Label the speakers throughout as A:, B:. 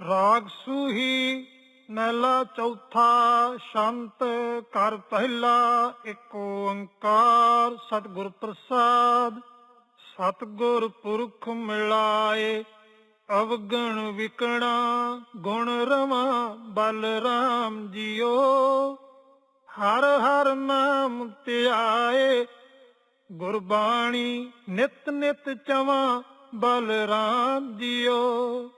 A: ਰਾਗ ਸੂਹੀ ਮਹਿਲਾ ਚੌਥਾ ਸ਼ੰਤ ਕਰ ਪਹਿਲਾ ਏਕ ਓੰਕਾਰ ਸਤਿਗੁਰ ਪ੍ਰਸਾਦ। ਸਤਿਗੁਰ ਪੁਰਖ ਮਿਲਾਏ, ਅਵਗਣ ਵਿਕਣਾ, ਗੁਣ ਰਮਾ ਬਲ ਰਾਮ ਜੀਓ। ਹਰ ਹਰ ਨਾਮ ਧਿਆਏ, ਗੁਰਬਾਣੀ ਨਿਤ ਨਿਤ ਚਵਾਂ, ਬਲ ਰਾਮ ਜੀਓ।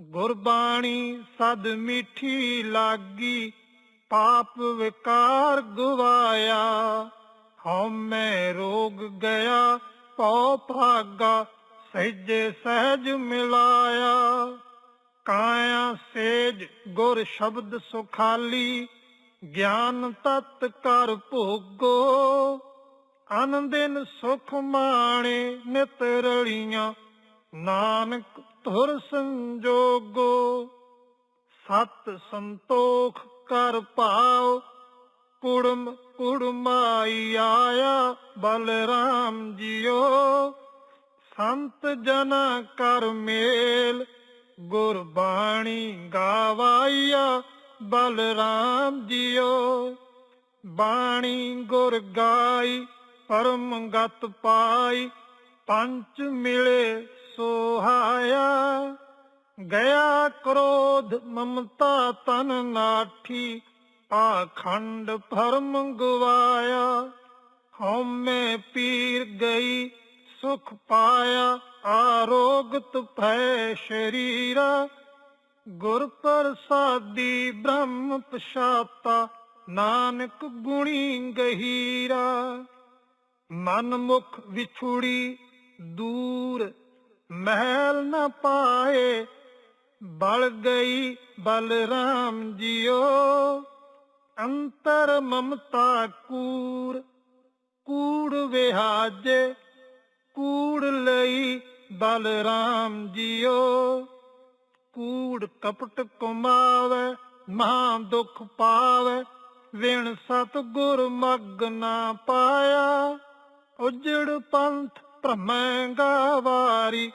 A: ਗੁਰਬਾਣੀ ਸਦ ਮਿੱਠੀ ਲਾਗੀ, ਪਾਪ ਵਿਕਾਰ ਗਵਾਇਆ। ਹਉ ਰੋਗ ਗਿਆ, ਪਉ ਭਾਗਾ, ਸਹਿਜੇ ਸਹਿਜ ਮਿਲਾਇਆ। ਕਾਇਆ ਸੇਜ ਗੁਰ ਸ਼ਬਦ ਸੁਖਾਲੀ, ਗਿਆਨ ਤਤ ਕਰ ਭੋਗੋ। ਆਨੰਦਿਨ ਸੁਖ ਮਾਣੇ ਨਿਤ ਰਲੀਆਂ, ਨਾਨਕ ਧੁਰ ਸੰਜੋਗੋ, ਸਤ ਸੰਤੋਖ ਕਰ ਭਾਉ, ਕੁੜਮ ਕੁੜਮਾਈ ਆਇਆ ਬਲਰਾਮ ਜੀਓ। ਸੰਤ ਜਨਾ ਕਰ ਮੇਲ, ਗੁਰਬਾਣੀ ਗਾਵਾਈਆ ਬਲਰਾਮ ਜੀਓ। ਬਾਣੀ ਗੁਰ ਗਾਈ ਪਰਮ ਗਤ ਪਾਈ, ਪੰਚ ਮਿਲੇ ਸੋਹਾਇਆ ਗਿਆ ਕ੍ਰੋਧ, ਮਮਤਾ ਤਨ ਨਾਠੀ ਪਾਖੰਡ ਭਰਮ ਗਵਾਇਆ, ਹਉਮੈ ਪੀਰ ਗਈ, ਸੁਖ ਪਾਇਆ ਆਰੋਗਤ ਭੈ ਸ਼ਰੀਰਾ, ਗੁਰ ਪ੍ਰਸਾਦੀ ਬ੍ਰਹਮ ਪਛਾਤਾ, ਨਾਨਕ ਗੁਣੀ ਗਹੀਰਾ। ਮਨ ਮੁਖ ਵਿਛੁੜੀ, ਦੂਰ ਮਹਿਲ ਨਾ ਪਾਏ, ਬਲ ਗਈ ਬਲਰਾਮ ਜੀਓ। ਅੰਤਰ ਮਮਤਾ ਕੂੜ ਕੂੜ ਵਿਹਾਜੇ, ਕੂੜ ਲਈ ਬਲਰਾਮ ਜੀਓ। ਕੂੜ ਕਪਟ ਕੁਮਾਵੇ, ਮਹਾ ਦੁਖ ਪਾਵੇ, ਵਿਣ ਸਤ ਗੁਰ ਮਗ ਨਾ ਪਾਇਆ। ਉਜੜ ਪੰਥ ਭ੍ਰਮੈ ਗਾਵਾਰੀ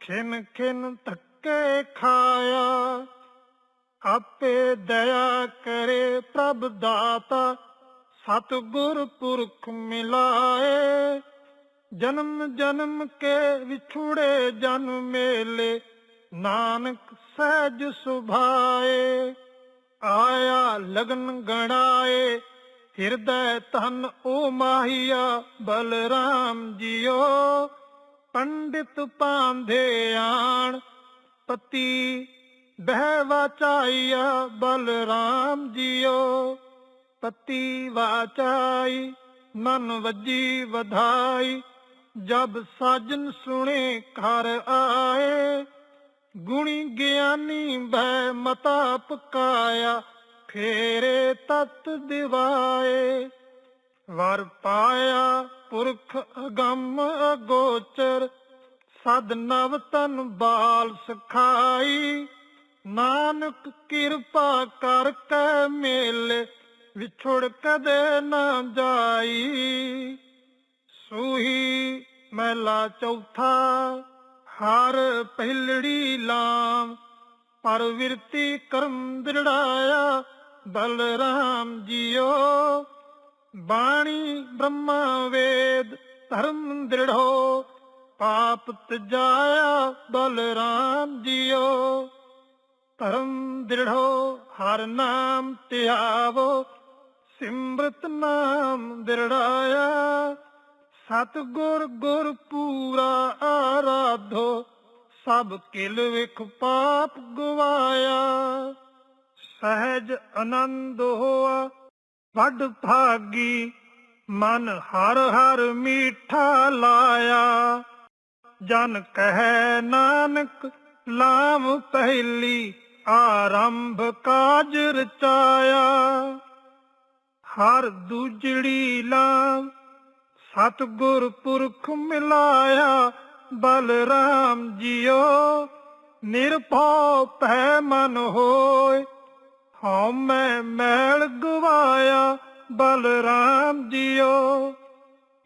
A: ਖਿਨ ਖਿਨ ਧੱਕੇ ਖਾਇਆ। ਆਪੇ ਦਇਆ ਕਰੇ ਪ੍ਰਭ ਦਾਤਾ ਸਤ ਪੁਰਖ ਮਿਲਾਏ। ਜਨਮ ਜਨਮ ਕੇ ਵਿਛੁੜੇ ਜਨ ਮੇਲੇ, ਨਾਨਕ ਸਹਿਜ ਸੁਭਾਏ। ਆਇਆ ਲਗਨ ਗਣਾਏ ਹਿਰਦੈ ਧਨ ਓ ਮਾਹੀਆ, ਬਲਰਾਮ ਜੀਓ। ਪੰਡਿਤ ਪਾਂਧੇ ਆਣ, ਪਤੀ ਬਹਿ ਵਾਚਾਈਆ, ਬਲਰਾਮ ਜੀਓ। ਪਤੀ ਵਾਚਾਈ, ਮਨ ਵਜੀ ਵਧਾਈ, ਜਬ ਸਾਜਨ ਸੁਣੇ ਘਰ ਆਏ। ਗੁਣੀ ਗਿਆਨੀ ਭੈ ਮਤਾ ਪਕਾਇਆ ਫੇਰੇ ਤਤ ਦਿਵਾਏ, ਵਰ ਪਾਇਆ ਪੁਰਖ ਅਗੰਮ ਅਗੋਚਰ, ਸਦ ਨਵ ਤਨ ਬਾਲ ਸਖਾਈ, ਨਾਨਕ ਕਿਰਪਾ ਕਰ ਕੇ ਮੇਲੇ, ਵਿਛੜ ਕਦੇ ਨਾ ਜਾਈ। ਸੂਹੀ ਮਹਿਲਾ ਚੌਥਾ, ਹਰ ਪਹਿਲੜੀ ਲਾਮ, ਪਰ ਵਿਰਤੀ ਕਰਮ ਦ੍ਰਿੜਾਇਆ ਬਲਰਾਮ ਜੀਓ, ਬਾਣੀ ਬ੍ਰਹਮਾ ਵੇਦ, ਧਰਮ ਦ੍ਰਿੜੋ ਪਾਪ ਤਜਾਇਆ ਬਲਰਾਮ ਜੀਓ। ਧਰਮ ਦ੍ਰਿੜੋ ਹਰ ਨਾਮ ਧਿਆਵੋ, ਸਿਮਰਤ ਨਾਮ ਦ੍ਰਿੜਾਇਆ। ਸਤਗੁਰ ਗੁਰ ਪੂਰਾ ਆਰਾਧੋ, ਸਭ ਕਿਲ ਵਿਖ ਪਾਪ ਗਵਾਇਆ। ਸਹਿਜ ਆਨੰਦ ਹੋਆ। ਵੱਡ ਭਾਗੀ ਮਨ ਹਰ ਹਰ ਮੀਠਾ ਲਾਇਆ। ਜਨ ਕਹੈ ਨਾਨਕ ਲਾਮ ਪਹਿਲੀ ਆਰੰਭ ਕਾਜ ਰਚਾਇਆ। ਹਰ ਦੂਜੜੀ ਲਾਮ ਸਤਗੁਰ ਪੁਰਖ ਮਿਲਾਇਆ। ਬਲਰਾਮ ਜੀਓ ਨਿਰਭਉ ਭੈ ਮਨ ਹੋਏ। ਹਉ ਮੈਂ ਮੈਲ ਗਵਾਇਆ, ਬਲਰਾਮ ਜੀਓ।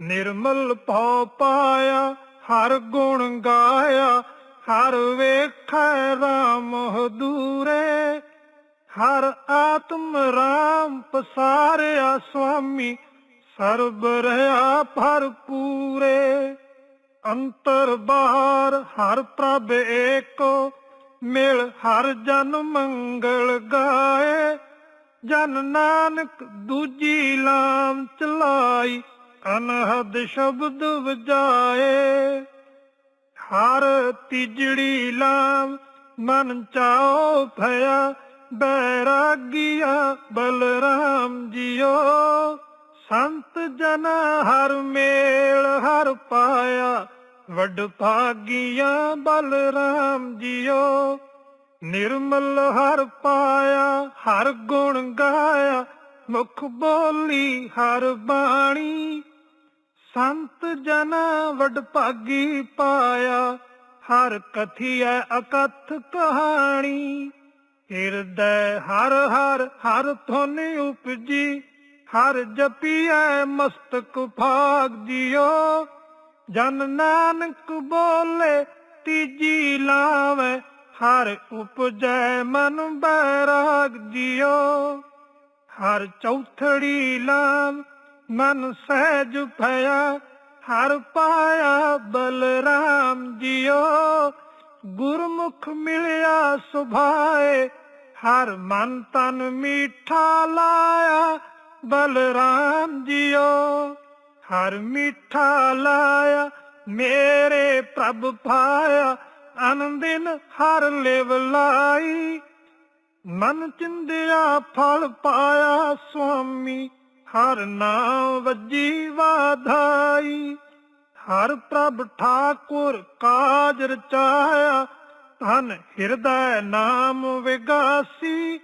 A: ਨਿਰਮਲ ਭਉ ਪਾਇਆ, ਹਰ ਗੁਣ ਗਾਇਆ, ਹਰ ਵੇਖੈ ਰਾਮ ਦੂਰੇ। ਹਰ ਆਤਮ ਰਾਮ ਪਸਾਰਿਆ ਸੁਆਮੀ, ਸਰਬ ਰਹਾ ਭਰਪੂਰੇ ਅੰਤਰ ਬਾਹਰ ਹਰ ਪ੍ਰਭ ਏਕੋ ਮਿਲ ਹਰ ਜਨ ਮੰਗਲ ਗਾਏ। ਜਨ ਨਾਨਕ ਦੂਜੀ ਲਾਮ ਚਲਾਈ, ਅਨਹਦ ਸ਼ਬਦ ਵਜਾਏ। ਹਰ ਤੀਜੜੀ ਲਾਮ ਮਨ ਚਾਓ ਭਇਆ, ਬੈਰਾਗੀਆ ਬਲਰਾਮ ਜੀਓ ਸੰਤ ਜਨ ਹਰ ਮੇਲ ਹਰ ਪਾਇਆ ਵੱਡ ਭਾਗੀਆਂ ਬਲਰਾਮ ਜੀਓ, ਨਿਰਮਲ ਹਰ ਪਾਇਆ, ਹਰ ਗੁਣ ਗਾਇਆ, ਮੁਖ ਬੋਲੀ ਹਰ ਬਾਣੀ। ਸੰਤ ਜਨਾ ਵਡ ਭਾਗੀ ਪਾਇਆ, ਹਰ ਕਥੀਐ ਅਕਥ ਕਹਾਣੀ। ਹਿਰਦੈ ਹਰ ਹਰ ਹਰ ਧੁਨ ਉਪਜੀ, ਹਰ ਜਪੀਐ ਮਸਤਕ ਭਾਗ ਦਿਓ ਜਨ ਨਾਨਕ ਬੋਲੇ, ਤੀਜੀ ਲਾਵੇ, ਹਰ ਉਪਜੈ ਮਨ ਬੈਰਾਗ ਦਿਓ ਹਰ ਚੌਥੜੀ ਲਾਮ ਮਨ ਸਹਿਜ ਭਇਆ, ਹਰ ਪਾਇਆ ਬਲਰਾਮ ਜੀਓ ਗੁਰਮੁਖ ਮਿਲਿਆ ਸੁਭਾਏ, ਹਰ ਮਨ ਤਨ ਮੀਠਾ ਲਾਇਆ ਬਲਰਾਮ ਜੀਓ ਹਰ ਮਿੱਠਾ ਲਾਇਆ, ਮੇਰੇ ਪ੍ਰਭ ਪਾਇਆ, ਅਨੰਦਿਨ ਹਰ ਲਿਵ ਲਾਈ। ਮਨ ਚਿੰਦਿਆ, ਫਲ ਪਾਇਆ ਸੁਆਮੀ, ਹਰ ਨਾਮ ਵੱਜੀ ਵਾਧਾਈ। ਹਰ ਪ੍ਰਭ ਠਾਕੁਰ ਕਾਜ ਰਚਾਇਆ, ਧਨ ਹਿਰਦੈ ਨਾਮ ਵਿਗਾਸੀ।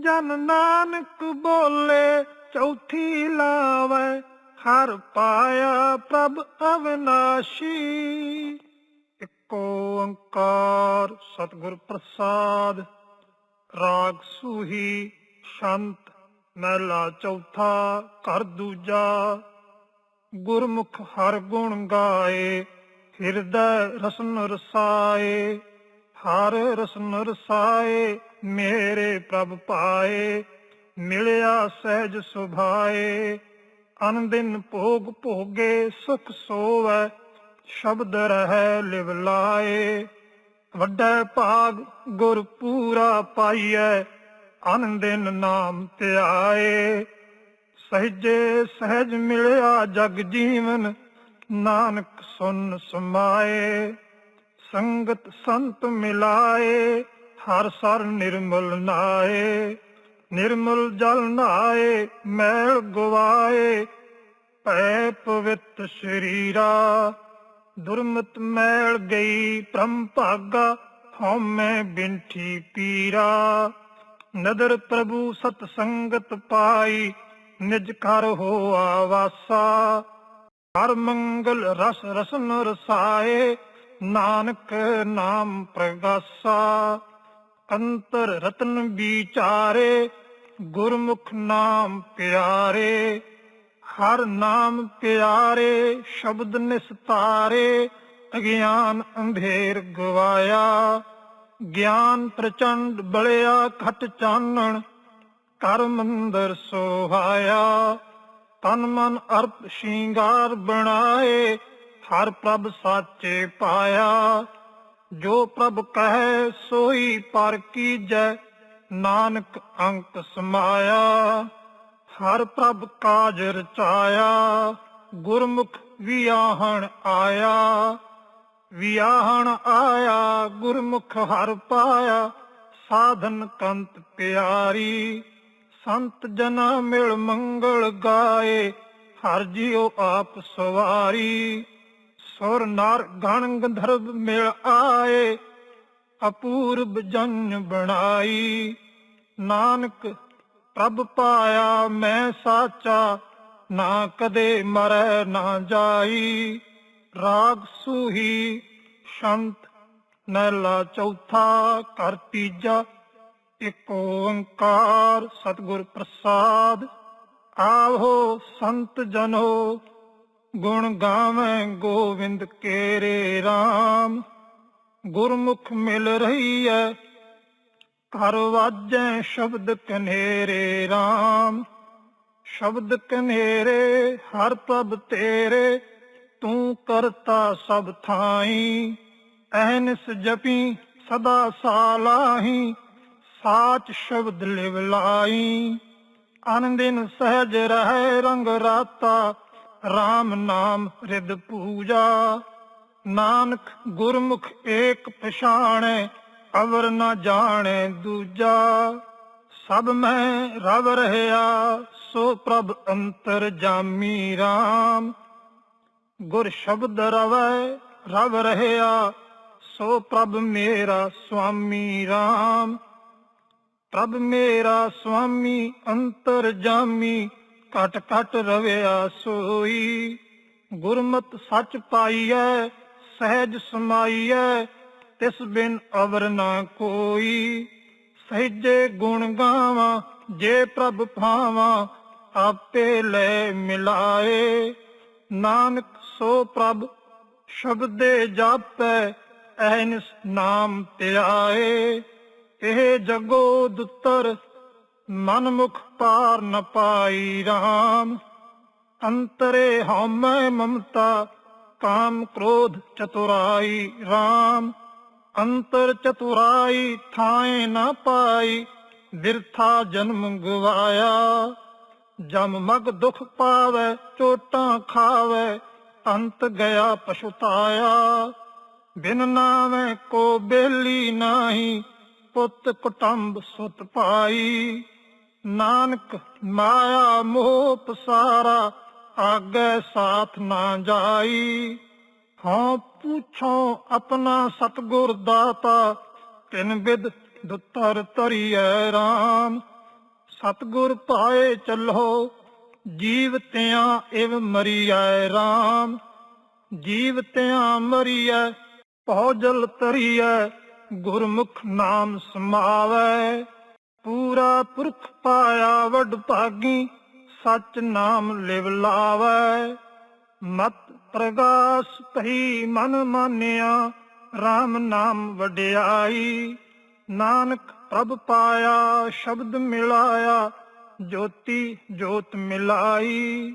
A: ਜਨ ਨਾਨਕ ਬੋਲੇ, ਚੌਥੀ ਲਾਵੇ ਹਰ ਪਾਇਆ ਪ੍ਰਭ ਅਵਿਨਾਸ਼ੀ, ਇਕ ਓੰਕਾਰ ਸਤਿਗੁਰ ਪ੍ਰਸਾਦ। ਰਾਗ ਸੂਹੀ ਸ਼ੰਤ ਮਹਿਲਾ ਚੌਥਾ ਘਰ ਦੂਜਾ। ਗੁਰਮੁਖ ਹਰ ਗੁਣ ਗਾਏ, ਹਿਰਦੈ ਰਸਨ ਰਸਾਏ, ਹਰ ਰਸਨ ਰਸਾਏ, ਮੇਰੇ ਪ੍ਰਭ ਪਾਏ, ਮਿਲਿਆ ਸਹਿਜ ਸੁਭਾਏ। ਅਨੰਦਿਨ ਭੋਗ ਭੋਗੇ ਸੁਖ ਸੋਵੈ, ਸ਼ਬਦ ਰਹਿ ਲਿਵ ਲਾਏ। ਵੱਡਾ ਭਾਗ ਗੁਰ ਪੂਰਾ ਪਾਈਐ ਆਨੰਦਿਨ ਨਾਮ ਧਿਆਏ। ਸਹਿਜੇ ਸਹਿਜ ਮਿਲਿਆ ਜਗ ਜੀਵਨ, ਨਾਨਕ ਸੁਨ ਸਮਾਏ। ਸੰਗਤ ਸੰਤ ਮਿਲਾਏ, ਹਰ ਸਰ ਨਿਰਮਲ ਨਾਏ। ਨਿਰਮਲ ਜਲ ਨਾਏ, ਮੈਲ ਗਵਾਏ। ਭੈ ਪਵਿੱਤ ਸ਼ਰੀਰਾ, ਦੁਰਮਤ ਮੈਲ ਗਈ ਪ੍ਰਮ ਭਾਗਾ, ਹਉਮੈ ਬਿੰਠੀ ਪੀਰਾ। ਨਦਰ ਪ੍ਰਭੂ ਸਤ ਸੰਗਤ ਪਾਈ, ਨਿਜ ਘਰ ਹੋ ਆਵਾਸਾ ਹਰ ਮੰਗਲ ਰਸ ਰਸਨ ਰਸਾਏ, ਨਾਨਕ ਨਾਮ ਪ੍ਰਗਾਸਾ। ਅੰਤਰ ਰਤਨ ਵਿਚਾਰੇ ਗੁਰਮੁਖ ਨਾਮ ਪਿਆਰੇ, ਹਰ ਨਾਮ ਪਿਆਰੇ, ਸ਼ਬਦ ਨਿਸਤਾਰੇ, ਅਗਿਆਨ ਅੰਧੇਰ ਗਵਾਇਆ। ਗਿਆਨ ਪ੍ਰਚੰਡ ਬਲਿਆ, ਘਟ ਚਾਨਣ ਕਰ ਮੰਦਰ ਸੋਹਾਇਆ। ਤਨ ਮਨ ਅਰਪ ਸ਼ਿੰਗਾਰ ਬਣਾਏ, ਹਰ ਪ੍ਰਭ ਸਾਚੇ ਪਾਇਆ। ਜੋ ਪ੍ਰਭ ਕਹੈ, ਸੋਈ ਪਰ ਕੀਜੈ ਨਾਨਕ ਅੰਕ ਸਮਾਇਆ, ਹਰ ਪ੍ਰਭ ਕਾਜ ਰਚਾਇਆ, ਗੁਰਮੁਖ ਵਿਆਹਣ ਆਇਆ। ਵਿਆਹਣ ਆਇਆ, ਗੁਰਮੁਖ ਹਰ ਪਾਇਆ, ਸਾਧਨ ਕੰਤ ਪਿਆਰੀ। ਸੰਤ ਜਨਾ ਮਿਲ ਮੰਗਲ ਗਾਏ, ਹਰ ਜਿਉ ਆਪ ਸਵਾਰੀ। ਸੁਰ ਨਰ ਗਣ ਗੰਧਰਵ ਮਿਲ ਆਏ ਅਪੂਰਬ ਜਨ ਬਣਾਈ। ਨਾਨਕ, ਪ੍ਰਭ ਪਾਇਆ ਮੈਂ ਸਾਚਾ, ਨਾ ਕਦੇ ਮਰੈ ਨਾ ਜਾਈ। ਰਾਗ ਸੂਹੀ, ਸ਼ੰਤ ਨੈਲਾ ਚੌਥਾ ਕਰ ਤੀਜਾ, ਇਕ ਓੰਕਾਰ ਸਤਿਗੁਰ ਪ੍ਰਸਾਦ। ਆਹੋ ਸੰਤ ਜਨੋ, ਗੁਣ ਗਾਵੇਂ ਗੋਵਿੰਦ ਕੇਰੇ RAM ਗੁਰਮੁਖ ਮਿਲ ਰਹੀ ਐ। ਘਰ ਵਾਜੈ ਸ਼ਬਦ ਕਨੇਰੇ RAM ਸ਼ਬਦ ਕਨੇਰੇ ਹਰ ਪਬ ਤੇਰੇ। ਤੂੰ ਕਰਤਾ ਸਭ ਥਾਈ। ਐਨਸ ਜਪੀ ਸਦਾ ਸਾਲਾਹੀ। ਸਾਚ ਸ਼ਬਦ ਲਿਵ ਲਾਈ। ਅਨੰਦਿਨ ਸਹਿਜ ਰਹਿ ਰੰਗ ਰਾਤਾ। RAM ਨਾਮ ਰਿਦ ਪੂਜਾ। ਨਾਨਕ ਗੁਰਮੁਖ ਏਕ ਪਛਾਣੈ, ਅਵਰ ਨਾ ਜਾਣੈ ਦੂਜਾ। ਸਭ ਮੈਂ ਰਵ ਰਹਿਆ, ਸੋ ਪ੍ਰਭ ਅੰਤਰ ਜਾਮੀ RAM ਗੁਰ ਸ਼ਬਦ ਰਵੈ, ਰਵ ਰਹਿਆ, ਸੋ ਪ੍ਰਭ ਮੇਰਾ ਸੁਆਮੀ RAM ਪ੍ਰਭ ਮੇਰਾ ਸੁਆਮੀ, ਅੰਤਰ ਜਾਮੀ ਕਟ ਕਟ ਰਵਿਆ ਸੋਈ। ਗੁਰਮਤ ਸੱਚ ਪਾਈਐ ਸਹਿਜ ਸਮਾਈਐ, ਤਿਸ ਬਿਨ ਅਵਰ ਨਾ ਕੋਈ। ਸਹਿਜੇ ਗੁਣ ਗਾਵਾਂ, ਜੇ ਪ੍ਰਭ ਭਾਵਾਂ, ਆਪੇ ਲੈ ਮਿਲਾਏ। ਨਾਨਕ ਸੋ ਪ੍ਰਭ, ਸ਼ਬਦੇ ਜਾਪੈ, ਐਨਸ ਨਾਮ ਧਿਆਏ। ਇਹ ਜਗੋ ਦੁੱਤਰ ਮਨ ਮੁਖ ਪਾਰ ਨ ਪਾਈ RAM ਅੰਤਰੇ ਹਉਮੈ ਮਮਤਾ ਕਾਮ ਕ੍ਰੋਧ ਚਤੁਰਾਈ RAM ਅੰਤਰ ਚਤੁਰਾਈ ਥਾਏ ਨਾ ਪਾਈ, ਬਿਰਥਾ ਜਨਮ ਗਵਾਇਆ। ਜਮ ਮਗ ਦੁਖ ਪਾਵੇ, ਚੋਟਾਂ ਖਾਵੇ, ਅੰਤ ਗਿਆ ਪਛਤਾਇਆ। ਬਿਨ ਨਾਵੇਂ ਕੋ ਬੇਲੀ ਨਾਹੀ, ਪੁੱਤ ਕੁਟੰਬ ਸੁਤ ਪਾਈ। ਨਾਨਕ ਮਾਇਆ ਮੋਹ ਪਸਾਰਾ ਆਗੇ ਸਾਥ ਨਾ ਜਾਈ। ਹਾਂ ਪੁੱਛੋ ਆਪਣਾ ਸਤਗੁਰ ਦਾਤਾ, ਤਿਨ ਬਿਦ ਦੁੱਤਰ ਤਰੀਐ RAM ਸਤਗੁਰ ਪਾਏ ਚੱਲੋ ਜੀਵਤਿਆਂ ਇਵ ਮਰੀਐ RAM ਜੀਵਤਿਆਂ ਮਰੀਐ, ਭੌਜਲ ਤਰੀਐ ਗੁਰਮੁਖ ਨਾਮ ਸਮਾਵੈ। ਪੂਰਾ ਪੁਰਖ ਪਾਇਆ ਵਡ ਭਾਗੀ ਸਚ ਨਾਮ ਲਿਵ ਲਾਵੈ। ਮਤ ਪ੍ਰਗਾਸ ਭਈ ਮਨ ਮਾਨਿਆ RAM ਨਾਮ ਵਡਿਆਈ। ਨਾਨਕ ਪ੍ਰਭ ਪਾਇਆ, ਸ਼ਬਦ ਮਿਲਾਇਆ, ਜੋਤੀ ਜੋਤ ਮਿਲਾਈ।